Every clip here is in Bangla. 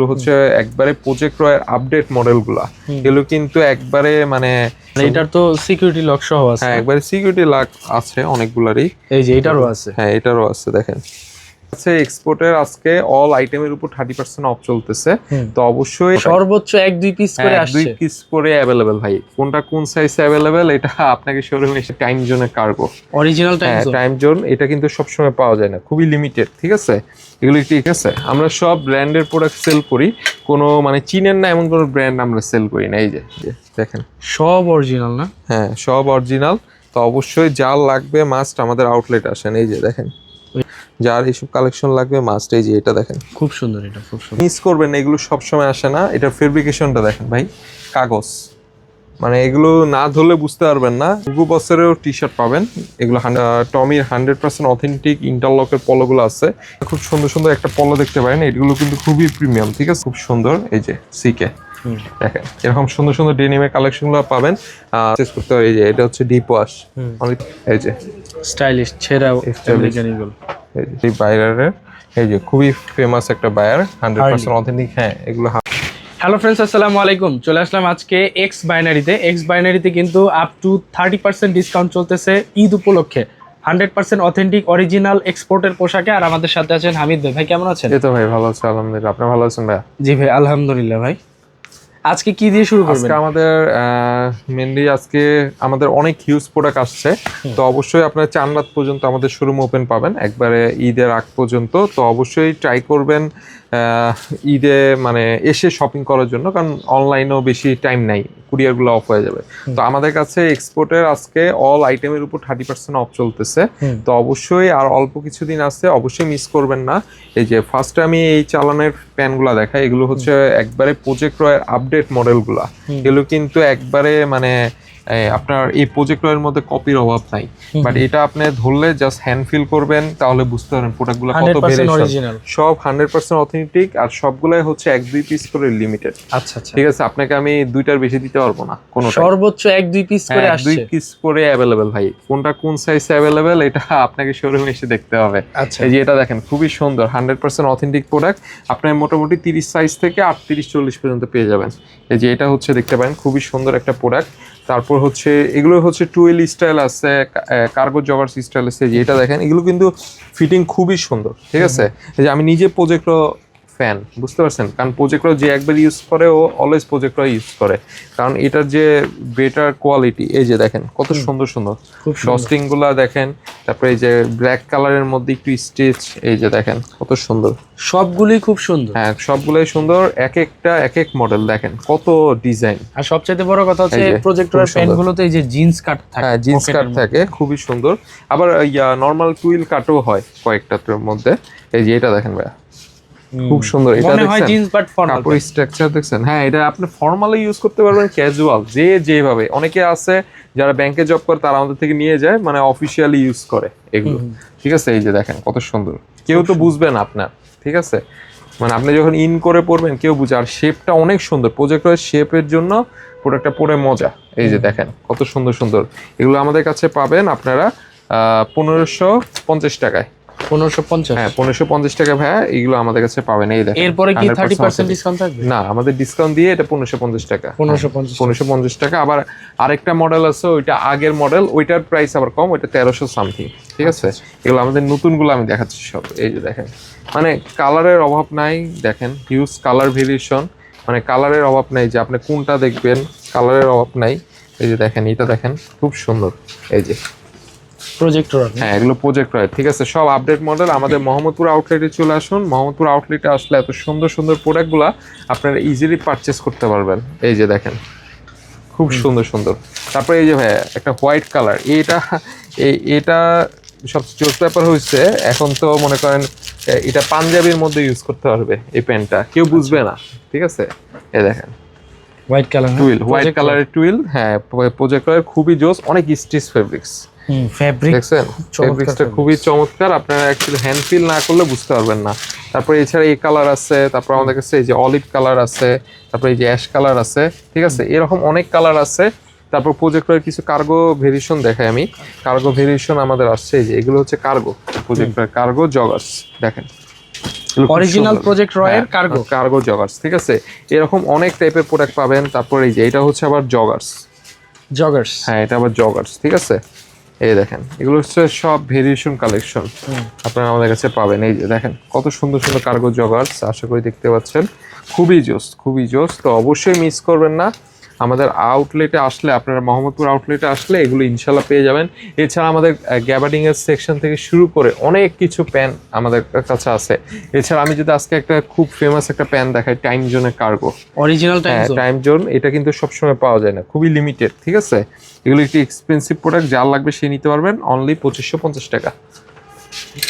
এগুলো হচ্ছে একবারে প্রজেক্ট রয়ের আপডেট মডেলগুলা। এগুলো কিন্তু একবারে মানে মানে এটার তো সিকিউরিটি লক সহ আছে। হ্যাঁ একবারে সিকিউরিটি লক আছে অনেকগুলারই। এই যে এটারও আছে। হ্যাঁ এটারও আছে দেখেন। আছে এক্সপোর্টের আজকে অল আইটেমের উপর থার্টি পার্সেন্ট অফ চলতেছে। তো অবশ্যই সর্বোচ্চ এক দুই পিস করে হ্যাঁ, দুই পিস করে অ্যাভেলেবেল ভাই। কোনটা কোন সাইজ অ্যাভেলেবেল এটা আপনাকে শোরুমে এসে টাইম জোনে কার্গো অরিজিনাল টাইম হ্যাঁ টাইম জোন এটা কিন্তু সবসময় পাওয়া যায় না। খুবই লিমিটেড ঠিক আছে? এগুলো ঠিক আছে? আমরা সব ব্র্যান্ডের প্রোডাক্ট সেল করি। কোনো মানে চীনের না এমন কোনো ব্র্যান্ড আমরা সেল করি না। এই যে যে, দেখেন। সব অরিজিনাল না? হ্যাঁ সব অরিজিনাল তো অবশ্যই যার লাগবে মাস্ট আমাদের আউটলেট আসেন। এই যে দেখেন। যার এইসব কালেকশন লাগবে মাস্ট এই যে এটা দেখেন। খুব সুন্দর এটা খুব সুন্দর। মিস করবেন এগুলো সবসময় আসে না। এটা ফেব্রিকেশনটা দেখেন ভাই কাগজ। মানে এগুলো না ধরলে বুঝতে পারবেন না। গুগু বছরেও টি শার্ট পাবেন। এগুলো টমির হান্ড্রেড পার্সেন্ট অথেন্টিক ইন্টারলকের পলোগুলো আছে। খুব সুন্দর সুন্দর একটা পলো দেখতে পারেন। এগুলো কিন্তু খুবই প্রিমিয়াম ঠিক আছে? খুব সুন্দর এই যে সিকে। দেখেন এরকম সুন্দর সুন্দর ডেনিমের কালেকশনগুলো পাবেন। চেস করতে এই যে এটা হচ্ছে ডিপ ওয়াশ অনেক এই যে। স্টাইলিশ ছেঁড়া। এই যে এই বাইরের এই যে খুবই ফেমাস একটা বায়ার হান্ড্রেড পার্সেন্ট অথেন্টিক হ্যাঁ এগুলো হ্যালো ফ্রেন্ডস আসসালামু আলাইকুম। চলে আসলাম আজকে এক্স বাইনারিতে এক্স বাইনারিতে কিন্তু up to thirty percent discount চলতেছে ঈদ উপলক্ষে। হান্ড্রেড পার্সেন্ট অথেন্টিক অরিজিনাল এক্সপোর্টের পোশাকে। আর আমাদের সাথে আছেন হামিদ ভাই। ভাই কেমন আছেন? এই তো ভাই ভালো আছে আলহামদুলিল্লাহ। আপনি ভালো আছেন ভাইয়া? জি ভাই আলহামদুলিল্লাহ ভাই। আজকে কি দিয়ে শুরু করবেন? আজকে আমাদের মেনলি আজকে আমাদের অনেক হিউজ প্রোডাক্ট আসছে। তো অবশ্যই আপনারা চান রাত পর্যন্ত আমাদের শোরুম ওপেন পাবেন। একবারে ঈদের আগ পর্যন্ত। তো অবশ্যই ট্রাই করবেন। ঈদে মানে এসে শপিং করার জন্য কারণ অনলাইনেও বেশি টাইম নাই কুরিয়ারগুলো অফ হয়ে যাবে। তো আমাদের কাছে এক্সপোর্টের আজকে অল আইটেমের উপর থার্টি পার্সেন্ট অফ চলতেছে। তো অবশ্যই আর অল্প কিছুদিন আছে অবশ্যই মিস করবেন না। এই যে ফার্স্টে আমি এই চালানের প্যানগুলো দেখাই এগুলো হচ্ছে একবারে প্রজেক্টরের আপডেট মডেলগুলা এগুলো কিন্তু একবারে মানে আপনার এই প্রজেক্টরের মধ্যে কপির অভাব নাই। বাট এটা আপনি ধরলে জাস্ট হ্যান্ড ফিল করবেন তাহলে বুঝতে পারবেন প্রোডাক্টগুলো কত ভেরিয়েশন সব হান্ড্রেড পার্সেন্ট অথেন্টিক আর সবগুলাই হচ্ছে এক দুই পিস করে লিমিটেড আচ্ছা আচ্ছা। ঠিক আছে আপনাকে আমি দুইটার বেশি দিতে পারব না কোনো সর্বোচ্চ এক দুই পিস করে হ্যাঁ, দুই পিস করে অ্যাভেলেবেল ভাই। কোনটা কোন সাইজ অ্যাভেলেবেল এটা আপনাকে শোরুমে এসে দেখতে হবে। আচ্ছা। এই যে এটা দেখেন খুবই সুন্দর হান্ড্রেড পার্সেন্ট অথেন্টিক প্রোডাক্ট আপনার মোটামুটি তিরিশ সাইজ থেকে আটত্রিশ চল্লিশ পর্যন্ত পেয়ে যাবেন। এই যে এটা হচ্ছে দেখতে পারেন খুবই সুন্দর একটা প্রোডাক্ট তারপর হচ্ছে এগুলো হচ্ছে টুয়েল স্টাইল আছে কার্গো জগার্স স্টাইল আছে যেটা দেখেন এগুলো কিন্তু ফিটিং খুবই সুন্দর ঠিক আছে? যে আমি নিজে প্রজেক্টর ফ্যান বুঝতে পারছেন? কারণ প্রজেক্টর যে একবার ইউজ করে ও অলওয়েজ প্রজেক্টর ইউজ করে। কারণ এটার যে বেটার কোয়ালিটি এই যে দেখেন কত সুন্দর সুন্দর। ডস্টিংগুলা দেখেন তারপরে এই যে ব্ল্যাক কালারের মধ্যে একটু স্টিচ এই যে দেখেন কত সুন্দর। সবগুলোই খুব সুন্দর। হ্যাঁ সবগুলোই সুন্দর এক একটা এক এক মডেল দেখেন কত ডিজাইন আর সবচেয়ে বড় কথা হচ্ছে প্রজেক্টরের গুলোতে এই যে জিন্স কাট থাকে হ্যাঁ জিন্স কাট থাকে খুবই সুন্দর। আবার ইয়া নর্মাল টুইল কাটও হয় কয়েকটার মধ্যে। এই যে এটা দেখেন ভাইয়া। খুব সুন্দর। এটা দেখছেন? জিন্স বাট ফর্মাল কাপড় স্ট্রাকচার দেখছেন? হ্যাঁ এটা আপনি ফর্মালি ইউজ করতে পারবেন ক্যাজুয়াল যে যেভাবে। অনেকে আছে যারা ব্যাংকে জব করে তারা আমাদের থেকে নিয়ে যায় মানে অফিসিয়ালি ইউজ করে এগুলো। ঠিক আছে? এই যে দেখেন কত সুন্দর। কেউ তো বুঝবেন আপনার ঠিক আছে? মানে আপনি যখন ইন করে পড়বেন কেউ বুঝে। আর শেপটা অনেক সুন্দর। প্রজেক্টরের শেপের জন্য প্রোডাক্টটা পরে মজা। এই যে দেখেন কত সুন্দর সুন্দর। এগুলো আমাদের কাছে পাবেন আপনারা পনেরোশো পঞ্চাশ টাকায়। পনেরোশো পঞ্চাশ। হ্যাঁ পনেরোশো পঞ্চাশ টাকা ভাইয়া এগুলো আমাদের কাছে পাবেন। এই দেখেন এরপরে কি 100% থার্টি পার্সেন্ট authentic। ডিসকাউন্ট থাকবে? না আমাদের ডিসকাউন্ট দিয়ে এটা পনেরোশো পঞ্চাশ টাকা। আবার আরেকটা মডেল আছে ওইটা আগের মডেল ওইটার প্রাইস আবার কম ওইটা তেরোশো সামথিং ঠিক আছে? এগুলো আমাদের নতুনগুলো আমি দেখাচ্ছি সব। এই যে দেখেন মানে কালারের অভাব নাই দেখেন হিউজ কালার ভেরিয়েশন মানে কালারের অভাব নাই যে আপনি কোনটা দেখবেন কালারের অভাব নাই। এই যে দেখেন এটা দেখেন খুব সুন্দর। এই যে প্রজেক্টর হ্যাঁ এগুলো প্রজেক্ট হয়। ঠিক আছে সব আপডেট মডেল আমাদের মোহাম্মদপুর আউটলেটে চলে আসুন। মোহাম্মদপুর আউটলেটে আসলে এত সুন্দর সুন্দর প্রোডাক্টগুলো আপনারা ইজিলি পারচেস করতে পারবেন। এই যে দেখেন খুব সুন্দর সুন্দর। তারপরে এই যে ভাই একটা হোয়াইট কালার এটা এটা সব জোস ব্যাপার হয়েছে এখন তো মনে করেন এটা পাঞ্জাবির মধ্যে ইউজ করতে পারবে এই প্যান্টটা কেউ বুঝবে না ঠিক আছে? এই দেখেন। হোয়াইট কালার টুইল হোয়াইট কালারের টুইল হ্যাঁ প্রজেক্টরের খুবই জোস অনেক স্টিচ ফেব্রিক্স ফ্যাব্রিক দেখছেন? চমৎকার খুবই চমৎকার। আপনারা অ্যাকচুয়ালি হ্যান্ড ফিল না করলে বুঝতে পারবেন না। তারপরে এছাড়া এই কালার আছে তারপর আমাদের কাছে এই যে অলিভ কালার আছে তারপরে এই যে অ্যাশ কালার আছে ঠিক আছে? এরকম অনেক কালার আছে। তারপর প্রজেক্টরের কিছু কার্গো ভেরিয়েশন দেখাই আমি। কার্গো ভেরিয়েশন আমাদের আসছে এই যে এগুলো হচ্ছে কার্গো প্রজেক্টরের কার্গো জগার্স দেখেন। অরিজিনাল। প্রজেক্ট রয়ের কার্গো কার্গো জগার্স ঠিক আছে? এরকম অনেক টাইপের প্রোডাক্ট পাবেন। তারপরে এই যে এটা হচ্ছে আবার জগার্স জগার্স হ্যাঁ এটা আবার জগার্স ঠিক আছে? এই দেখেন এগুলো হচ্ছে সব ভেরিয়েশন কালেকশন আপনারা আমাদের কাছে পাবেন। এই যে দেখেন কত সুন্দর সুন্দর কার্গো জগার্স আশা করি দেখতে পাচ্ছেন। খুবই জোস খুবই জোস তো অবশ্যই মিস করবেন না। আমাদের আউটলেটে আসলে আপনারা মোহাম্মদপুর আউটলেটে আসলে এগুলো ইনশাল্লাহ পেয়ে যাবেন। এছাড়া আমাদের গ্যাবার্ডিং এর সেকশন থেকে শুরু করে অনেক কিছু প্যান আমাদের কাছে আছে। এছাড়া আমি যদি আজকে একটা খুব ফেমাস একটা প্যান দেখাই টাইম জোনের কার্গো অরিজিনাল টাইম জোন এটা কিন্তু সবসময় পাওয়া যায় না খুবই লিমিটেড ঠিক আছে? এগুলো একটি এক্সপেন্সিভ প্রোডাক্ট যার লাগবে সে নিতে পারবেন অনলি পঁচিশশো পঞ্চাশ টাকা।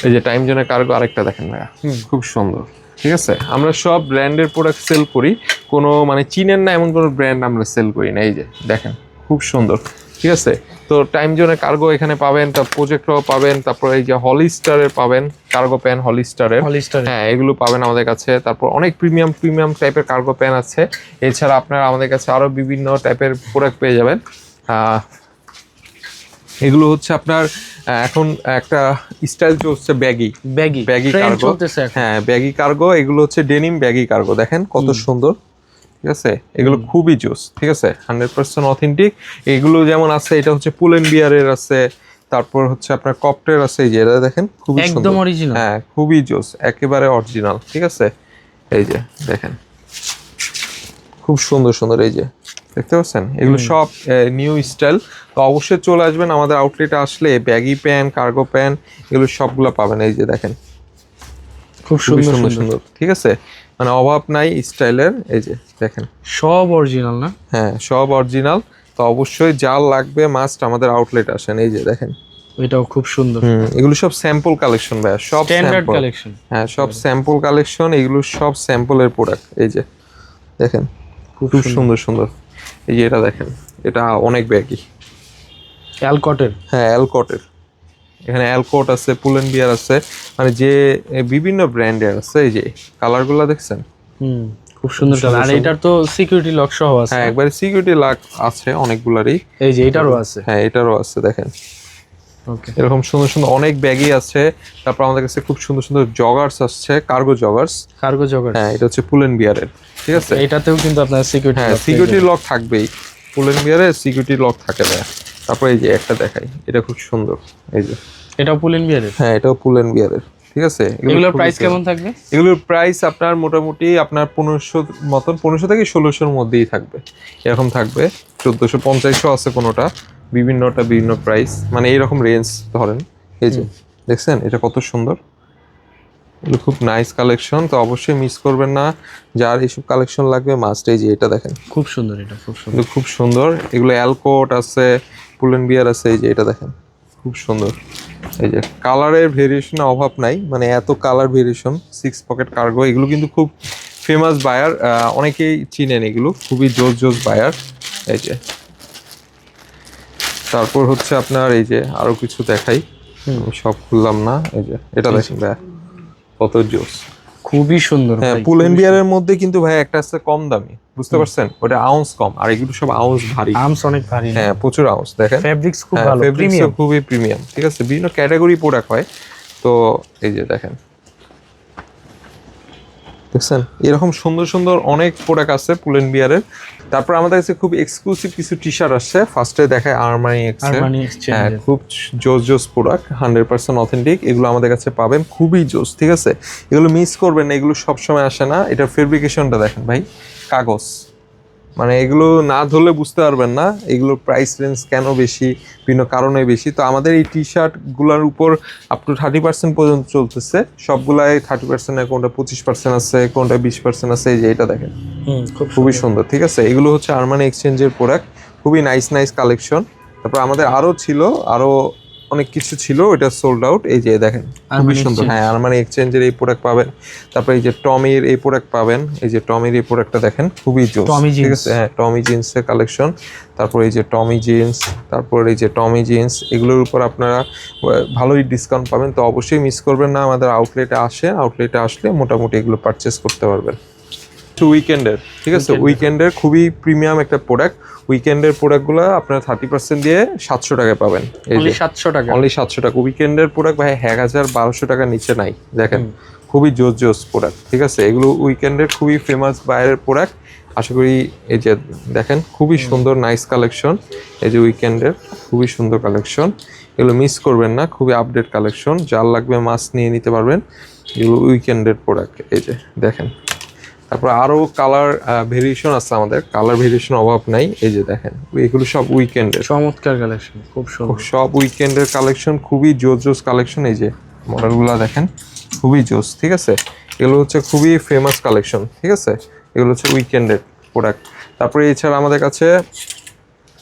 এই যে টাইম জোনের কার্গো আরেকটা দেখেন ভাইয়া। খুব সুন্দর। ঠিক আছে? আমরা সব ব্র্যান্ডের প্রোডাক্ট সেল করি। কোনো মানে চীনের না এমন কোনো ব্র্যান্ড আমরা সেল করি না এই যে দেখেন খুব সুন্দর ঠিক আছে? তো টাইম জোনে কার্গো এখানে পাবেন তার প্রজেক্টরও পাবেন তারপর এই যে হলিস্টারের পাবেন কার্গো প্যান হলিস্টারের হলিস্টার হ্যাঁ এগুলো পাবেন আমাদের কাছে। তারপর অনেক প্রিমিয়াম প্রিমিয়াম টাইপের কার্গো প্যান আছে। এছাড়া আপনারা আমাদের কাছে আরও বিভিন্ন টাইপের প্রোডাক্ট পেয়ে যাবেন। এগুলো হচ্ছে আপনার এখন একটা স্টাইল চলছে ব্যাগি ব্যাগি ব্যাগি কার্গো হ্যাঁ ব্যাগি কার্গো এগুলো হচ্ছে ডেনিম ব্যাগি কার্গো দেখেন কত সুন্দর ঠিক আছে? এগুলো খুবই জোস ঠিক আছে? হান্ড্রেড পার্সেন্ট অথেন্টিক এগুলো যেমন আছে এটা হচ্ছে পুলেন বিয়ারের আছে তারপর হচ্ছে আপনার কপ্টের আছে এই যে এটা দেখেন খুবই একদম সুন্দর। অরিজিনাল হ্যাঁ খুবই জোস একেবারে অরিজিনাল ঠিক আছে? এই যে দেখেন। খুব সুন্দর সুন্দর এই যে। দেখতে পাচ্ছেন? এগুলো সব নিউ স্টাইল তো অবশ্যই চলে আসবেন। আমাদের আউটলেটে আসলে ব্যাগি প্যান কার্গো প্যান এগুলো সবগুলো পাবেন। এই যে দেখেন। খুব সুন্দর সুন্দর ঠিক আছে? মানে অভাব নাই স্টাইলের। এই যে দেখেন। সব অরিজিনাল না? হ্যাঁ সব অরিজিনাল তো অবশ্যই যার লাগবে মাস্ট আমাদের আউটলেট আসেন। এই যে দেখেন। এটাও খুব সুন্দর। এগুলো সব স্যাম্পল কালেকশন ভাইয়া। সব স্ট্যান্ডার্ড কালেকশন হ্যাঁ সব স্যাম্পল কালেকশন এগুলো সব স্যাম্পলের প্রোডাক্ট এই যে দেখেন। খুব সুন্দর সুন্দর। এই যে এটা দেখেন এটা অনেক ব্যাগই অ্যালকটের? হ্যাঁ অ্যালকটের। এখানে অ্যালকট আছে পুলেন বিয়ার আছে মানে যে বিভিন্ন ব্র্যান্ডের আছে এই যে কালারগুলো দেখছেন? হুম খুব সুন্দর কালার। আর এটার তো সিকিউরিটি লক সহ আছে। হ্যাঁ একবারে সিকিউরিটি লক আছে অনেকগুলারই। এই যে এটারও আছে। হ্যাঁ এটারও আছে দেখেন। এরকম সুন্দর সুন্দর অনেক ব্যাগই আছে। তারপর আমাদের কাছে খুব সুন্দর সুন্দর জগার্স আসছে কার্গো জগার্স কার্গো জগার হ্যাঁ এটা হচ্ছে পুলেন বিয়ারের ঠিক আছে? এটাতেও কিন্তু আপনার সিকিউরিটি হ্যাঁ সিকিউরিটি লক থাকবেই। পুলেন বিয়ারে সিকিউরিটি লক থাকে না। তারপর এই যে একটা দেখাই এটা খুব সুন্দর এই যে। এটাও পুলিন বিয়ারের হ্যাঁ এটাও পুলেন বিয়ারের ঠিক আছে? এগুলোর প্রাইস কেমন থাকবে? এগুলোর প্রাইস আপনার মোটামুটি আপনার পনেরোশো মতন পনেরোশো থেকে ষোলোশোর মধ্যেই থাকবে। এরকম থাকবে। চোদ্দোশো পঞ্চাশশো আছে কোনোটা। বিভিন্নটা বিভিন্ন প্রাইস মানে এইরকম রেঞ্জ ধরেন এই যে দেখছেন? এটা কত সুন্দর। খুব নাইস কালেকশন তো অবশ্যই মিস করবেন না। যার এইসব কালেকশন লাগবে মাস্ট এই যে এটা দেখেন। খুব সুন্দর এটা খুব সুন্দর। খুব সুন্দর। এগুলো অ্যালকোট আছে পুলেন বিয়ার আছে এই যে এটা দেখেন। খুব সুন্দর। এই যে কালারের ভেরিয়েশনের অভাব নাই মানে এত colour variation six pocket cargo এগুলো কিন্তু খুব ফেমাস বায়ার অনেকেই চিনেন এগুলো খুবই জোস জোস বায়ার এই যে তারপর হচ্ছে আপনার এই যে আরও কিছু দেখাই। আমি সব খুললাম না এই যে এটা দেখেন কত জোস। খুবই সুন্দর হ্যাঁ ভাই, পুল খুবই বিয়ারের মধ্যে কিন্তু ভাই একটা আছে কম দামি বুঝতে পারছেন? ওটা আউন্স কম আর এগুলো সব আউন্স ভারী। আউন্স অনেক ভারী হ্যাঁ প্রচুর আউন্স দেখেন। ফেব্রিক্স খুব হ্যাঁ, ভালো প্রিমিয়াম খুবই প্রিমিয়াম ঠিক আছে? বিভিন্ন ক্যাটাগরি প্রোডাক্ট হয়। তো এই যে দেখেন দেখছেন? এরকম সুন্দর সুন্দর অনেক প্রোডাক্ট আছে পুলেন বিয়ারের তারপর আমাদের কাছে খুব এক্সক্লুসিভ কিছু টি শার্ট আসছে ফার্স্টে দেখায় আরমানি হ্যাঁ খুব জোস জোস প্রোডাক্ট হান্ড্রেড পার্সেন্ট অথেন্টিক এগুলো আমাদের কাছে পাবেন খুবই জোস ঠিক আছে? এগুলো মিস করবেন না এগুলো সবসময় আসে না। এটার ফেব্রিকেশনটা দেখেন ভাই কাগজ। মানে এগুলো না ধরলে বুঝতে পারবেন না এগুলোর প্রাইস রেঞ্জ কেন বেশি বিভিন্ন কারণে বেশি। তো আমাদের এই টি শার্টগুলোর উপর আপ টু থার্টি পার্সেন্ট পর্যন্ত চলতেছে। সবগুলাই থার্টি পার্সেন্ট কোনটা পঁচিশ পার্সেন্ট আছে কোনটা বিশ পার্সেন্ট আছে এই যে এটা দেখেন। হুম খুবই সুন্দর। ঠিক আছে? এগুলো হচ্ছে আরমানি এক্সচেঞ্জের প্রোডাক্ট খুবই নাইস নাইস কালেকশন তারপর আমাদের আরও ছিল আরও অনেক কিছু ছিল ওটা সোল্ড আউট এই যে দেখেন খুবই সুন্দর। হ্যাঁ আরমানি এক্সচেঞ্জের এই প্রোডাক্ট পাবেন। তারপরে এই যে টমির এই প্রোডাক্ট পাবেন। এই যে টমির এই প্রোডাক্টটা দেখেন খুবই জোস। ঠিক আছে? হ্যাঁ টমি জিন্সের কালেকশন তারপর এই যে টমি জিন্স তারপর এই যে টমি জিন্স এগুলোর উপর আপনারা ভালোই ডিসকাউন্ট পাবেন। তো অবশ্যই মিস করবেন না। আমাদের আউটলেটে আসে আউটলেটে আসলে মোটামুটি এগুলো পারচেস করতে পারবেন। টু উইকেন্ডের ঠিক আছে? উইকেন্ডের খুবই প্রিমিয়াম একটা প্রোডাক্ট উইকেন্ডের প্রোডাক্টগুলো আপনারা থার্টি পার্সেন্ট দিয়ে সাতশো টাকায় পাবেন। এই সাতশো টাকা? অনলি সাতশো টাকা। উইকেন্ডের প্রোডাক্ট ভাই এক হাজার বারোশো টাকার নিচে নাই দেখেন। খুবই জোস জোস প্রোডাক্ট ঠিক আছে? এগুলো উইকেন্ডের খুবই ফেমাস বাইরের প্রোডাক্ট আশা করি এই যে দেখেন খুবই সুন্দর নাইস কালেকশন এই যে উইকেন্ডের খুবই সুন্দর কালেকশন এগুলো মিস করবেন না খুবই আপডেট কালেকশন যার লাগবে মাছ নিয়ে নিতে পারবেন। এগুলো উইকেন্ডের প্রোডাক্ট এই যে দেখেন। তারপর আরও কালার ভেরিয়েশন আছে আমাদের। কালার ভেরিয়েশন অভাব নাই। এই যে দেখেন এগুলো সব উইকেন্ডের চমৎকার কালেকশন খুব সুন্দর। সব উইকেন্ডের কালেকশন খুবই জোস জোস কালেকশন এই যে মডেলগুলো দেখেন খুবই জোস ঠিক আছে? এগুলো হচ্ছে খুবই ফেমাস কালেকশন ঠিক আছে? এগুলো হচ্ছে উইকেন্ডের প্রোডাক্ট তারপরে এছাড়া আমাদের কাছে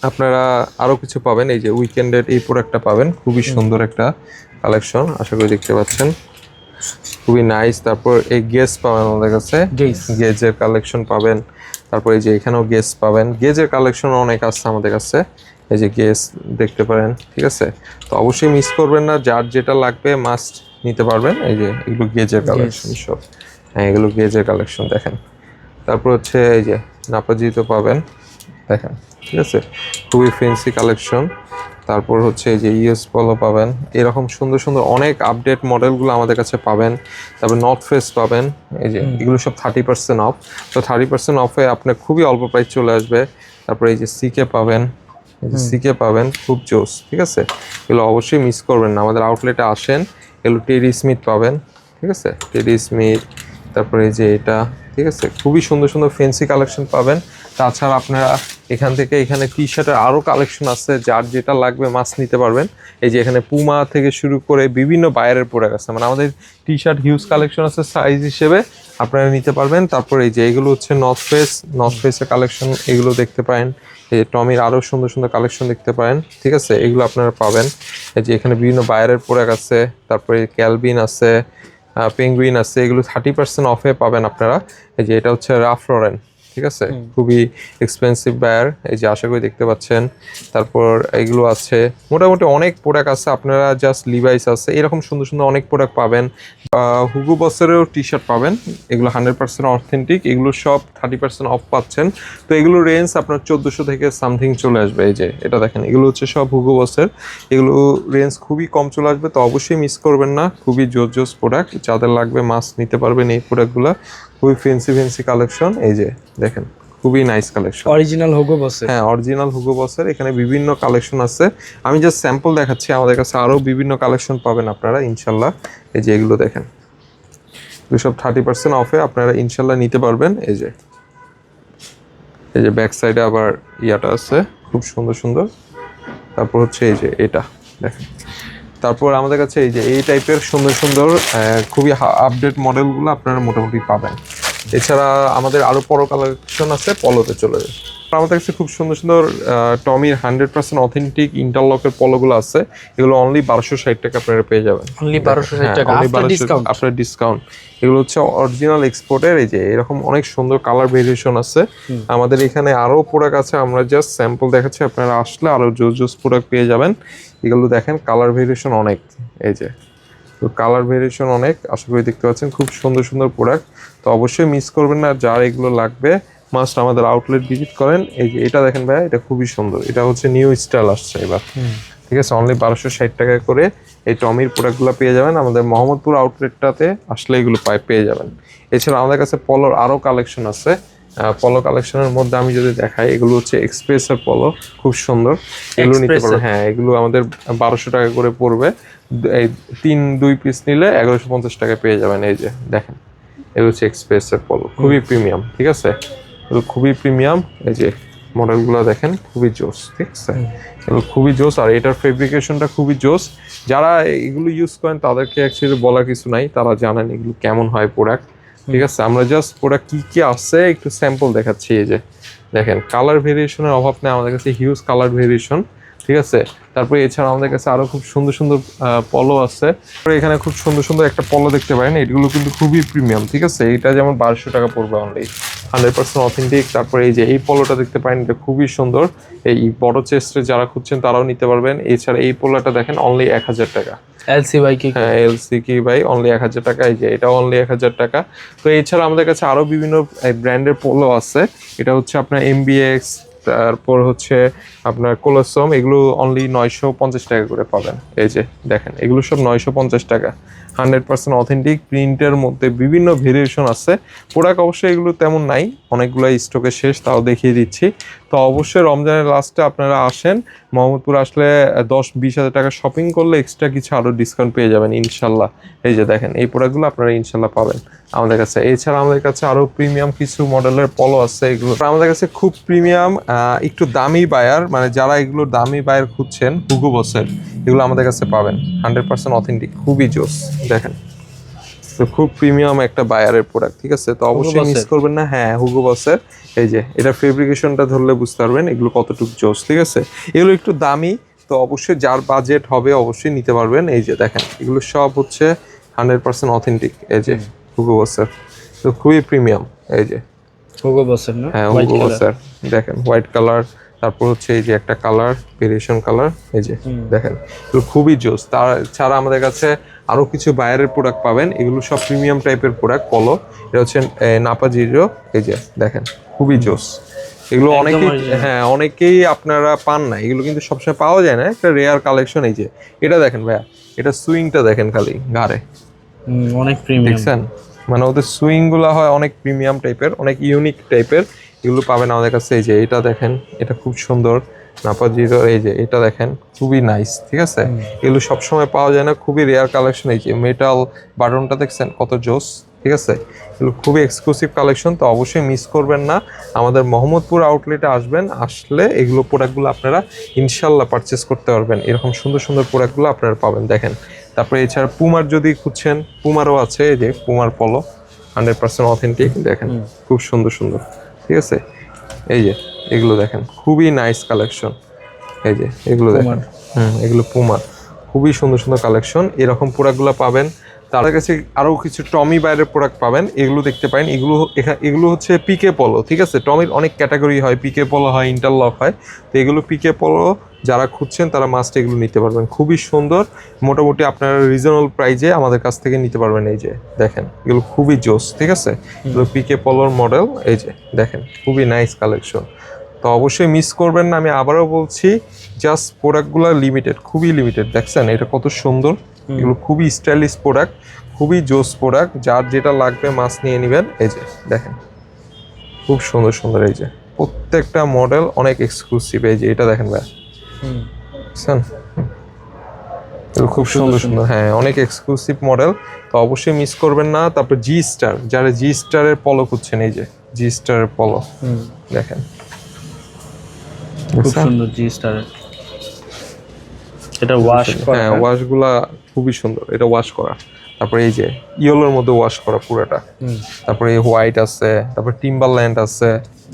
আপনারা আরও কিছু পাবেন। এই যে উইকেন্ডের এই প্রোডাক্টটা পাবেন। খুবই সুন্দর একটা কালেকশন আশা করি দেখতে পাচ্ছেন। খুবই নাইস তারপর এই গেস পাবেন আমাদের কাছে। গেজের কালেকশন পাবেন। তারপর এই যে এখানেও গেজ পাবেন। গেজের কালেকশন অনেক আছে আমাদের কাছে। এই যে গেজ দেখতে পারেন ঠিক আছে? তো অবশ্যই মিস করবেন না যার যেটা লাগবে মাস্ট নিতে পারবেন। এই যে এগুলো গেজের কালেকশন সব। হ্যাঁ এগুলো গেজের কালেকশন দেখেন। তারপর হচ্ছে এই যে নাপাজিতো পাবেন। দেখেন ঠিক আছে? খুবই ফেন্সি কালেকশন তারপর হচ্ছে এই যে ইউএস পলো পাবেন। এরকম সুন্দর সুন্দর অনেক আপডেট মডেলগুলো আমাদের কাছে পাবেন। তারপর নর্থ ফেস পাবেন। এই যে এগুলো সব থার্টি পার্সেন্ট অফ তো থার্টি পার্সেন্ট অফে আপনার খুবই অল্প প্রাইস চলে আসবে। তারপরে এই যে সিকে পাবেন। এই যে সিকে পাবেন। খুব জোস ঠিক আছে? এগুলো অবশ্যই মিস করবেন না। আমাদের আউটলেটে আসেন। এগুলো টেরি স্মিথ পাবেন ঠিক আছে? টেরি স্মিথ তারপরে এই যে এটা ঠিক আছে? খুবই সুন্দর সুন্দর ফেন্সি কালেকশন পাবেন। তাছাড়া আপনারা এখান থেকে এখানে টি শার্টের আরও কালেকশন আছে, যার যেটা লাগবে মাছ নিতে পারবেন। এই যে এখানে পুমা থেকে শুরু করে বিভিন্ন বাইরের প্রোডাক্ট আছে। মানে আমাদের টি শার্ট হিউজ কালেকশন আছে সাইজ হিসেবে, আপনারা নিতে পারবেন। তারপরে এই যে এগুলো হচ্ছে নর্থ ফেস নর্থ ফেসের কালেকশন এগুলো দেখতে পারেন। এই যে টমির আরও সুন্দর সুন্দর কালেকশন দেখতে পারেন। ঠিক আছে? এগুলো আপনারা পাবেন। এই যে এখানে বিভিন্ন বাইরের প্রোডাক্ট আছে। তারপরে ক্যালবিন আছে পেঙ্গুইন আছে। এগুলো থার্টি পার্সেন্ট অফে পাবেন আপনারা। এই যে এটা হচ্ছে রাফ ররেন ঠিক আছে? খুবই এক্সপেন্সিভ বায়ার এই যে আশা করি দেখতে পাচ্ছেন। তারপর এগুলো আছে মোটামুটি অনেক প্রোডাক্ট আছে আপনারা জাস্ট লিভাইস আছে এরকম সুন্দর সুন্দর অনেক প্রোডাক্ট পাবেন। হুগু বসেরও টি শার্ট পাবেন এগুলো হান্ড্রেড পার্সেন্ট অথেন্টিক এগুলো সব থার্টি পার্সেন্ট অফ পাচ্ছেন। তো এগুলো রেঞ্জ আপনার চোদ্দোশো থেকে সামথিং চলে আসবে এই যে এটা দেখেন এগুলো হচ্ছে সব হুগু বসের এগুলো রেঞ্জ খুবই কম চলে আসবে তো অবশ্যই মিস করবেন না খুবই জোর জোস প্রোডাক্ট যাদের লাগবে মাস্ক নিতে পারবেন এই প্রোডাক্টগুলো খুবই ফেন্সি ফেন্সি কালেকশন এই যে দেখেন খুবই নাইস কালেকশন অরিজিনাল হুগো বসে হ্যাঁ অরিজিনাল হুগো বসের এখানে বিভিন্ন কালেকশন আছে। আমি জাস্ট স্যাম্পল দেখাচ্ছি আমাদের কাছে আরও বিভিন্ন কালেকশন পাবেন আপনারা ইনশাল্লাহ। এই যে এগুলো দেখেন। সব থার্টি পার্সেন্ট অফে আপনারা ইনশাল্লাহ নিতে পারবেন। এই যে এই যে ব্যাক সাইডে আবার ইয়াটা আছে খুব সুন্দর সুন্দর। তারপর হচ্ছে এই যে এটা দেখেন। তারপর আমাদের কাছে এই যে এই টাইপের সুন্দর সুন্দর খুবই আপডেট মডেলগুলো আপনারা মোটামুটি পাবেন। এছাড়া আমাদের আরও বড় কালেকশন আছে পলোতে চলে যাবে আমাদের কাছে খুব সুন্দর সুন্দর টমির হান্ড্রেড পার্সেন্ট অথেন্টিক ইন্টারলকের পলোগুলো আছে। এগুলো অনলি বারোশো ষাট টাকা আপনারা পেয়ে যাবেন। অনলি বারোশো ষাট হ্যাঁ, টাকা। only আফটার 1200 ডিসকাউন্ট আপনার ডিসকাউন্ট এগুলো হচ্ছে অরিজিনাল এক্সপোর্টের এই যে এরকম অনেক সুন্দর কালার ভেরিয়েশন আছে। আমাদের এখানে আরও প্রোডাক্ট আছে আমরা জাস্ট স্যাম্পল দেখাচ্ছি আপনারা আসলে আরও জোস জোস প্রোডাক্ট পেয়ে যাবেন। এগুলো দেখেন কালার ভেরিয়েশন অনেক এই যে। তো কালার ভেরিয়েশন অনেক আশা করি দেখতে পাচ্ছেন খুব সুন্দর সুন্দর প্রোডাক্ট তো অবশ্যই মিস করবেন না যার এগুলো লাগবে মাস্ট আমাদের আউটলেট ভিজিট করেন। এই যে এটা দেখেন ভাই এটা খুবই সুন্দর। এটা হচ্ছে নিউ স্টাইল আসছে এবার। ঠিক আছে অনলি বারোশো ষাট টাকা করে এই টমির প্রোডাক্টগুলো পেয়ে যাবেন। আমাদের মোহাম্মদপুর আউটলেটটাতে আসলে এগুলো পাই পেয়ে যাবেন। এছাড়া আমাদের কাছে পলোর আরও কালেকশন আছে। পলো কালেকশনের মধ্যে আমি যদি দেখাই এগুলো হচ্ছে এক্সপ্রেসের পলো খুব সুন্দর। এগুলো নিতে পারবেন। হ্যাঁ এগুলো আমাদের বারোশো টাকা করে পড়বে। এই তিন দুই পিস নিলে এগারোশো পঞ্চাশ টাকায় পেয়ে যাবেন। এই যে দেখেন এগুলো হচ্ছে এক্সপ্রেসের পলো খুবই প্রিমিয়াম ঠিক আছে? খুবই প্রিমিয়াম এই যে মডেলগুলো দেখেন, খুবই জোস, ঠিক আছে? খুবই জোস, আর এটার ফেব্রিকেশনটা খুবই জোস। যারা এগুলো ইউজ করেন, তাদেরকে অ্যাকচুয়ালি বলা কিছু নাই। তারা জানেন এগুলো কেমন হয় প্রোডাক্ট ঠিক আছে? আমরা জাস্ট প্রোডাক্ট কী কী আছে, একটু স্যাম্পল দেখাচ্ছি। এই যে দেখেন কালার ভেরিয়েশনের অভাব নেই। আমাদের কাছে হিউজ কালার ভেরিয়েশন ঠিক আছে? তারপরে এছাড়া আমাদের কাছে আরও খুব সুন্দর সুন্দর পলো আছে। এখানে খুব সুন্দর সুন্দর একটা পলো দেখতে পারেন। এগুলো কিন্তু খুবই প্রিমিয়াম ঠিক আছে? এটা যেমন বারোশো টাকা পড়বে অনলি হান্ড্রেড পার্সেন্ট অথেন্টিক তারপরে এই যে এই পলোটা দেখতে পারেন এটা খুবই সুন্দর। এই বড় চেস্টে যারা খুঁজছেন তারাও নিতে পারবেন। এছাড়া এই পলোটা দেখেন অনলি এক হাজার টাকা। এলসি বাই কি? হ্যাঁ এলসি কি ভাই অনলি এক হাজার টাকা। এই যে এটা অনলি এক হাজার টাকা। তো এছাড়া আমাদের কাছে আরও বিভিন্ন ব্র্যান্ডের পোলো আছে। এটা হচ্ছে আপনার এমবিএক্স তারপর হচ্ছে আপনার কোলোসম, এগুলো অনলি নয়শো পঞ্চাশ টাকা করে পাবেন। এই যে দেখেন, এগুলো সব নয়শো পঞ্চাশ টাকা। হান্ড্রেড পার্সেন্ট অথেন্টিক, প্রিন্টের মধ্যে বিভিন্ন ভেরিয়েশন আছে। প্রোডাক্ট অবশ্যই এগুলো তেমন নাই অনেকগুলো স্টকে শেষ, তাও দেখিয়ে দিচ্ছি। তো অবশ্যই রমজানের লাস্টে আপনারা আসেন। মোহাম্মদপুর আসলে দশ বিশ হাজার টাকা শপিং করলে এক্সট্রা কিছু আরও ডিসকাউন্ট পেয়ে যাবেন, ইনশাল্লাহ। এই যে দেখেন, এই প্রোডাক্টগুলো আপনারা ইনশাল্লাহ পাবেন আমাদের কাছে। এছাড়া আমাদের কাছে আরও প্রিমিয়াম কিছু মডেলের পলো আছে এগুলো। আমাদের কাছে খুব প্রিমিয়াম একটু দামি বায়ার মানে যারা এগুলো দামি বায়ার খুঁজছেন হুগো বসের এগুলো আমাদের কাছে পাবেন। হান্ড্রেড পার্সেন্ট অথেন্টিক, খুবই জোস। দেখেন। তো খুব প্রিমিয়াম একটা বায়ারের প্রোডাক্ট ঠিক আছে? তো অবশ্যই মিস করবেন না। হ্যাঁ হুগো বসের এই যে এটা ফেব্রিকেশনটা ধরলে বুঝতে পারবেন এগুলো কতটুকু জোস ঠিক আছে? এগুলো একটু দামি তো অবশ্যই যার বাজেট হবে অবশ্যই নিতে পারবেন। এই যে দেখেন এগুলো সব হচ্ছে হান্ড্রেড পার্সেন্ট অথেন্টিক এই যে হুগো বসের তো খুবই প্রিমিয়াম এই যে। হুগো বসের না? হ্যাঁ হুগো। বসের দেখেন হোয়াইট কালার তারপর হচ্ছে এই যে একটা কালার ভেরিয়েশন কালার এই যে দেখেন এগুলো খুবই জোস। তার ছাড়া আমাদের কাছে আরও কিছু বাইরের প্রোডাক্ট পাবেন। এগুলো সব প্রিমিয়াম টাইপের প্রোডাক্ট পলো এটা হচ্ছে নাপা জিরো এই যে দেখেন খুবই জোস। এগুলো অনেকেই হ্যাঁ অনেকেই আপনারা পান না। এগুলো কিন্তু সবসময় পাওয়া যায় না। একটা রেয়ার কালেকশন এই যে। এটা দেখেন ভাইয়া এটা সুইংটা দেখেন খালি ঘাড়ে। অনেক প্রিমিয়াম দেখছেন? মানে ওদের সুইংগুলা হয় অনেক প্রিমিয়াম টাইপের অনেক ইউনিক টাইপের এগুলো পাবেন আমাদের কাছে। এই যে এটা দেখেন এটা খুব সুন্দর। নাপা জিরো এই যে এটা দেখেন খুবই নাইস ঠিক আছে? এগুলো সবসময় পাওয়া যায় না খুবই রেয়ার কালেকশন এই যে মেটাল বাটনটা দেখছেন কত জোস ঠিক আছে? এগুলো খুবই এক্সক্লুসিভ কালেকশন তো অবশ্যই মিস করবেন না। আমাদের মোহাম্মদপুর আউটলেটে আসবেন আসলে এগুলো প্রোডাক্টগুলো আপনারা ইনশাল্লাহ পারচেস করতে পারবেন। এরকম সুন্দর সুন্দর প্রোডাক্টগুলো আপনারা পাবেন দেখেন। তারপরে এছাড়া পুমার যদি খুঁজছেন পুমারও আছে এই যে পুমার পলো হান্ড্রেড পার্সেন্ট অথেন্টিক দেখেন খুব সুন্দর সুন্দর ঠিক আছে? এই যে এগুলো দেখেন খুবই নাইস কালেকশন এই যে এগুলো দেখেন। হুম এগুলো পুমার। খুবই সুন্দর সুন্দর কালেকশন এরকম প্রোডাক্টগুলো পাবেন। তাদের কাছে আরও কিছু টমি বাইরের প্রোডাক্ট পাবেন। এগুলো দেখতে পারেন। এগুলো এগুলো হচ্ছে পিকে পলো ঠিক আছে? টমির অনেক ক্যাটাগরি হয়। পিকে পলো হয় ইন্টারলক হয়। তো এগুলো পিকে পলো যারা খুঁজছেন তারা মাস্ট এগুলো নিতে পারবেন। খুবই সুন্দর। মোটামুটি আপনারা রিজনেবল প্রাইজে আমাদের কাছ থেকে নিতে পারবেন এই যে দেখেন। এগুলো খুবই জোস ঠিক আছে? এগুলো পিকে পলোর মডেল এই যে দেখেন খুবই নাইস কালেকশন তো অবশ্যই মিস করবেন না। আমি আবারও বলছি জাস্ট প্রোডাক্টগুলো লিমিটেড খুবই লিমিটেড দেখছেন? এটা কত সুন্দর। এগুলো খুবই স্টাইলিশ প্রোডাক্ট খুবই জোস প্রোডাক্ট যার যেটা লাগবে মাছ নিয়ে নেবেন। এই যে দেখেন। খুব সুন্দর সুন্দর এই যে। প্রত্যেকটা মডেল অনেক এক্সক্লুসিভ এই যে এটা দেখেন ভাই। খুব সুন্দর সুন্দর। হ্যাঁ অনেক এক্সক্লুসিভ মডেল তো অবশ্যই মিস করবেন না। তারপর জি স্টার যারা জি স্টারের পলো খুঁজছেন এই যে জি স্টারের পলো দেখেন। খুব সুন্দর জি স্টারের এটা ওয়াশ করা। হ্যাঁ ওয়াশগুলা খুবই সুন্দর। এটা ওয়াশ করা। তারপরে এই যে ইয়েলোর মধ্যে ওয়াশ করা পুরোটা। তারপরে এই হোয়াইট আছে তারপর টিম্বারল্যান্ড আছে।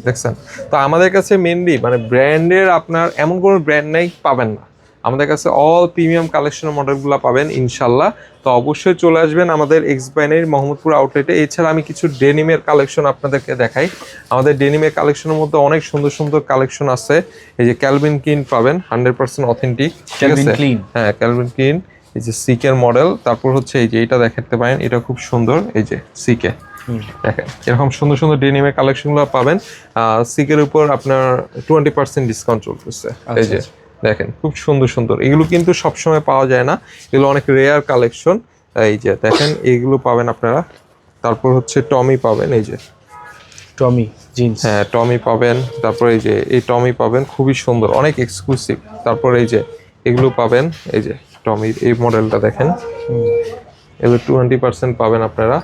দেখছেন? তো আমাদের কাছে মেনলি মানে ব্র্যান্ডের আপনার এমন কোনো ব্র্যান্ড নাই পাবেন না। আমাদের কাছে অল প্রিমিয়াম কালেকশনের মডেলগুলো পাবেন ইনশাল্লাহ। তো অবশ্যই চলে আসবেন আমাদের এক্স বাইনের মোহাম্মদপুর আউটলেটে এছাড়া আমি কিছু ডেনিমের কালেকশন আপনাদেরকে দেখাই। আমাদের ডেনিমের কালেকশনের মধ্যে অনেক সুন্দর সুন্দর কালেকশন আছে। এই যে ক্যালভিন কিন পাবেন হান্ড্রেড পার্সেন্ট অথেন্টিক ঠিক আছে? হ্যাঁ ক্যালভিন কিন এই যে সিকের মডেল তারপর হচ্ছে এই যে এটা দেখাতে পারেন এটা খুব সুন্দর এই যে সিকে। দেখেন এরকম সুন্দর সুন্দর ডেনিমের কালেকশনগুলো পাবেন। সিকের উপর আপনার টোয়েন্টি পার্সেন্ট ডিসকাউন্ট চলতেছে। এই যে দেখেন খুব সুন্দর সুন্দর। এগুলো কিন্তু সবসময় পাওয়া যায় না। এগুলো অনেক রেয়ার কালেকশন এই যে দেখেন এইগুলো পাবেন আপনারা। তারপর হচ্ছে টমি পাবেন এই যে। Tommy jeans. হ্যাঁ টমি পাবেন। তারপর এই যে এই টমি পাবেন খুবই সুন্দর। অনেক এক্সক্লুসিভ তারপর এই যে এগুলো পাবেন। এই যে টমির এই মডেলটা দেখেন। এগুলো টোয়েন্টি পার্সেন্ট পাবেন আপনারা।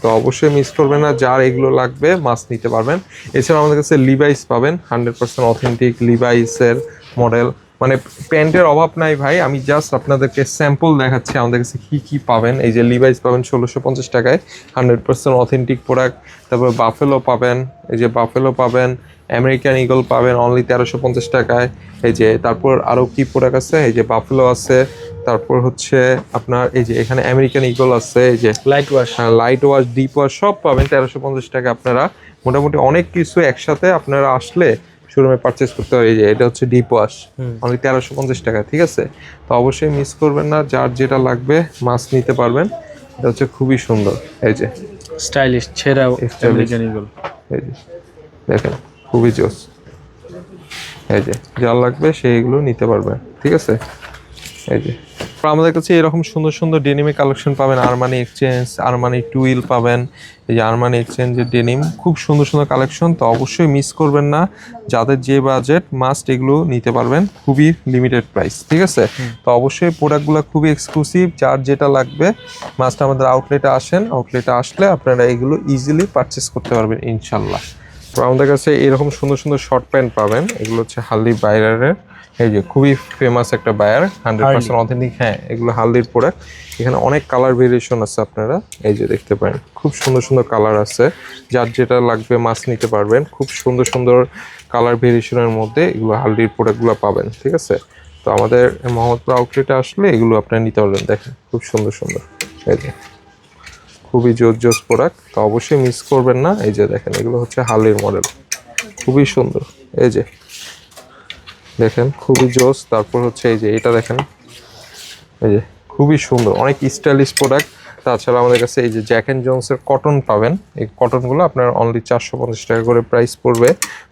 তো অবশ্যই মিস করবেন না, যার এগুলো লাগবে মাছ নিতে পারবেন। এছাড়া আমাদের কাছে লিভাইস পাবেন হান্ড্রেড পার্সেন্ট অথেন্টিক লিভাইসের মডেল মানে প্যান্টের অভাব নাই ভাই, আমি জাস্ট আপনাদেরকে স্যাম্পল দেখাচ্ছি, আমাদের কাছে কী কী পাবেন। এই যে লিভাইস পাবেন ষোলোশো পঞ্চাশ টাকায় হান্ড্রেড পার্সেন্ট অথেন্টিক প্রোডাক্ট তারপর বাফেলো পাবেন, এই যে বাফেলো পাবেন আমেরিকান ইগল পাবেন অনলি তেরোশো পঞ্চাশ টাকায়। এই যে তারপর আরও কী প্রোডাক্ট আছে? এই যে বাফেলো আছে তারপর হচ্ছে আপনার এই যে এখানে আমেরিকান ইগল আছে এই যে light wash light wash deep wash সব পাবেন। তেরোশো পঞ্চাশ টাকা আপনারা মোটামুটি অনেক কিছু একসাথে আপনারা আসলে শোরুমে পারচেস করতে পারে এই যে এটা হচ্ছে ডিপ ওয়াশ অনলি তেরোশো পঞ্চাশ টাকা ঠিক আছে? তো অবশ্যই মিস করবেন না যার যেটা লাগবে মাছ নিতে পারবেন। এটা হচ্ছে খুবই সুন্দর। এই যে স্টাইলিশ ছেঁড়া আমেরিকান ইগল এই যে দেখেন খুবই জোস। এই যে যার লাগবে সেইগুলো নিতে পারবেন ঠিক আছে? এই যে। আমাদের কাছে এরকম সুন্দর সুন্দর ডেনিমে কালেকশন পাবেন। আরমানি এক্সচেঞ্জ আরমানি টুইল পাবেন। এই যে আরমানি এক্সচেঞ্জের ডেনিম খুব সুন্দর সুন্দর কালেকশন তো অবশ্যই মিস করবেন না। যাদের যে বাজেট মাস্ট এগুলো নিতে পারবেন খুবই লিমিটেড প্রাইস ঠিক আছে? তো অবশ্যই প্রোডাক্টগুলো খুবই এক্সক্লুসিভ যার যেটা লাগবে মাস্ট আমাদের আউটলেটে আসেন। আউটলেটে আসলে আপনারা এগুলো ইজিলি পারচেস করতে পারবেন ইনশাল্লাহ। তো আমাদের কাছে এরকম সুন্দর সুন্দর শর্ট প্যান্ট পাবেন। এগুলো হচ্ছে হালদি বাইরের এই যে খুবই ফেমাস একটা বায়ার হান্ড্রেড পার্সেন্ট অথেন্টিক হ্যাঁ এগুলো হালদির প্রোডাক্ট এখানে অনেক কালার ভেরিয়েশন আছে আপনারা এই যে দেখতে পারেন খুব সুন্দর সুন্দর কালার আছে। যার যেটা লাগবে মাছ নিতে পারবেন খুব সুন্দর সুন্দর কালার ভেরিয়েশনের মধ্যে এগুলো হালদির প্রোডাক্টগুলো পাবেন ঠিক আছে? তো আমাদের মোহাম্মদপুর আউটলেটে আসলে এগুলো আপনারা নিতে পারবেন দেখেন খুব সুন্দর সুন্দর এই যে। খুবই জোর জোস প্রোডাক্ট তো অবশ্যই মিস করবেন না এই যে দেখেন এগুলো হচ্ছে হালির মডেল খুবই সুন্দর এই যে। দেখেন, খুবই জোস। তারপর হচ্ছে এই যে এটা দেখেন। এই যে, খুবই সুন্দর, অনেক স্টাইলিশ প্রোডাক্ট তাছাড়া আমাদের কাছে এই যে জ্যাক অ্যান্ড জোন্সের কটন পাবেন। এই কটনগুলো আপনার অনলি চারশো পঞ্চাশ টাকা করে প্রাইস পড়বে।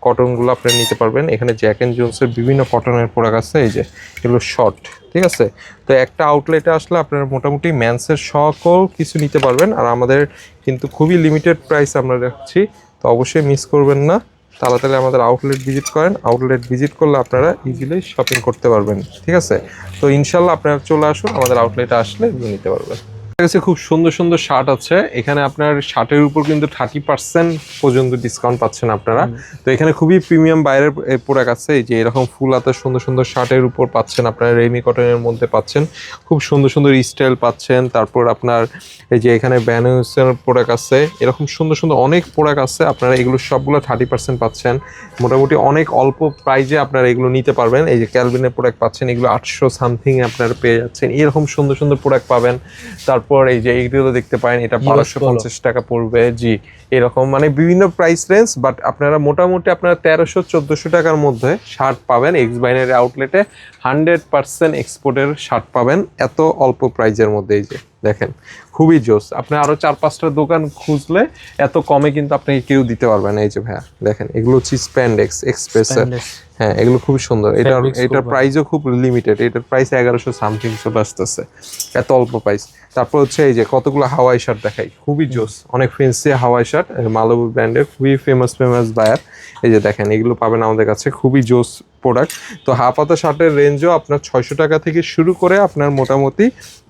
কটনগুলো আপনি নিতে পারবেন। এখানে জ্যাক অ্যান্ড জোন্সের বিভিন্ন কটনের প্রোডাক্ট আছে। এই যে, এগুলো শর্ট ঠিক আছে? তো একটা আউটলেটে আসলে আপনারা মোটামুটি ম্যান্সের সকল কিছু নিতে পারবেন। আর আমাদের কিন্তু খুবই লিমিটেড প্রাইস আমরা রাখছি। তো অবশ্যই মিস করবেন না। তাড়াতাড়ি আমাদের আউটলেট ভিজিট করেন। আউটলেট ভিজিট করলে আপনারা ইজিলি শপিং করতে পারবেন। ঠিক আছে? তো ইনশাল্লাহ আপনারা চলে আসুন, আমাদের আউটলেটে আসলে নিতে পারবেন। কাছে খুব সুন্দর সুন্দর শার্ট আছে। এখানে আপনার শার্টের উপর কিন্তু থার্টি পার্সেন্ট পর্যন্ত ডিসকাউন্ট পাচ্ছেন আপনারা। তো এখানে খুবই প্রিমিয়াম বাইরের প্রোডাক্ট আছে। এই যে এরকম ফুল হাতে সুন্দর সুন্দর শার্টের উপর পাচ্ছেন আপনারা রেমি কটনের মধ্যে পাচ্ছেন। খুব সুন্দর সুন্দর স্টাইল পাচ্ছেন। তারপর আপনার এই যে এখানে ব্যানুসের প্রোডাক্ট আছে। এরকম সুন্দর সুন্দর অনেক প্রোডাক্ট আছে। আপনারা এগুলো সবগুলো থার্টি পার্সেন্ট পাচ্ছেন। মোটামুটি অনেক অল্প প্রাইজে আপনারা এগুলো নিতে পারবেন। এই যে ক্যালভিনের প্রোডাক্ট পাচ্ছেন। এগুলো আটশো সামথিং আপনারা পেয়ে যাচ্ছেন। এরকম সুন্দর সুন্দর প্রোডাক্ট পাবেন। তারপর এই যে এইগুলো দেখতে পারেন এটা বারোশো পঞ্চাশ টাকা পড়বে জি এরকম। মানে বিভিন্ন প্রাইস রেঞ্জ বাট আপনারা মোটামুটি আপনারা তেরোশো চোদ্দোশো টাকার মধ্যে শার্ট পাবেন। এক্স বাইনারি আউটলেটে হান্ড্রেড পার্সেন্ট এক্সপোর্টের শার্ট পাবেন এত অল্প প্রাইজের মধ্যে এই যে দেখেন খুবই জোস। আপনি আরও চার পাঁচটা দোকান খুঁজলে এত কমে কিন্তু আপনাকে কেউ দিতে পারবে না। এই যে ভাইয়া দেখেন এগুলো হচ্ছে স্প্যান্ডেক্স এক্সপ্রেসের হ্যাঁ এগুলো খুবই সুন্দর। এটার খুব এটার প্রাইসও খুব লিমিটেড এটার প্রাইস এগারোশো সামথিং চলে আসতেছে। এত অল্প প্রাইস তারপর হচ্ছে এই যে কতগুলো হাওয়াই শার্ট দেখাই। খুবই জোস। অনেক ফেন্সি হাওয়াই শার্ট মালবু ব্র্যান্ডের খুবই ফেমাস ফেমাস বায়ার এই যে দেখেন, এগুলো পাবেন আমাদের কাছে। খুবই জোস প্রোডাক্ট তো হাফাতা শার্টের রেঞ্জও আপনার ছয়শো টাকা থেকে শুরু করে আপনার মোটামুটি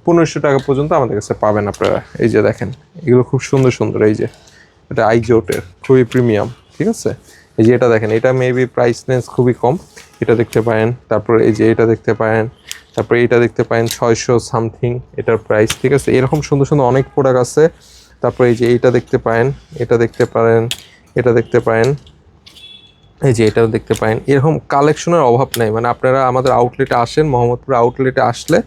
পনেরোশো টাকা পর্যন্ত আমাদের কাছে পাবেন আপনারা। এই যে দেখেন, এগুলো খুব সুন্দর সুন্দর। এই যে, এটা আইজোটের খুবই প্রিমিয়াম ঠিক আছে? এই যে এটা দেখেন, এটা মেবি প্রাইস রেঞ্জ খুবই কম। এটা দেখতে পারেন। তারপর এই যে এটা দেখতে পারেন। তারপরে এটা দেখতে পারেন ছয়শো সামথিং এটার প্রাইস ঠিক আছে? এরকম সুন্দর সুন্দর অনেক প্রোডাক্ট আছে। তারপরে এই যে এইটা দেখতে পারেন, এটা দেখতে পারেন, এটা দেখতে পারেন, এই যে এটাও দেখতে পারেন। এরকম কালেকশনের অভাব নেই। মানে আপনারা আমাদের আউটলেটে আসেন, মোহাম্মদপুর আউটলেটে আসলে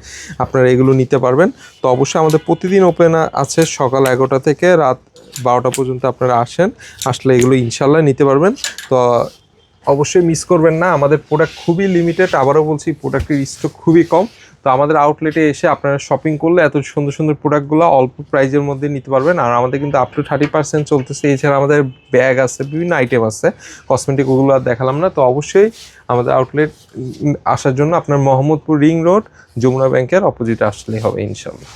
আপনারা এগুলো নিতে পারবেন। তো অবশ্যই আমাদের প্রতিদিন ওপেন আছে সকাল এগারোটা থেকে রাত বারোটা পর্যন্ত আপনারা আসেন। আসলে এগুলো ইনশাল্লাহ নিতে পারবেন। তো অবশ্যই মিস করবেন না। আমাদের প্রোডাক্ট খুবই লিমিটেড আবারও বলছি প্রোডাক্টের স্টক খুবই কম। তো আমাদের আউটলেটে এসে আপনারা শপিং করলে এত সুন্দর সুন্দর প্রোডাক্টগুলো অল্প প্রাইজের মধ্যে নিতে পারবেন। আর আমাদের কিন্তু আপ টু থার্টি পার্সেন্ট চলতেছে। এছাড়া আমাদের ব্যাগ আছে, বিভিন্ন আইটেম আছে। কসমেটিক ওগুলো আর দেখালাম না। তো অবশ্যই আমাদের আউটলেট আসার জন্য আপনার মোহাম্মদপুর রিং রোড যমুনা ব্যাংকের অপোজিটে আসলেই হবে ইনশাল্লাহ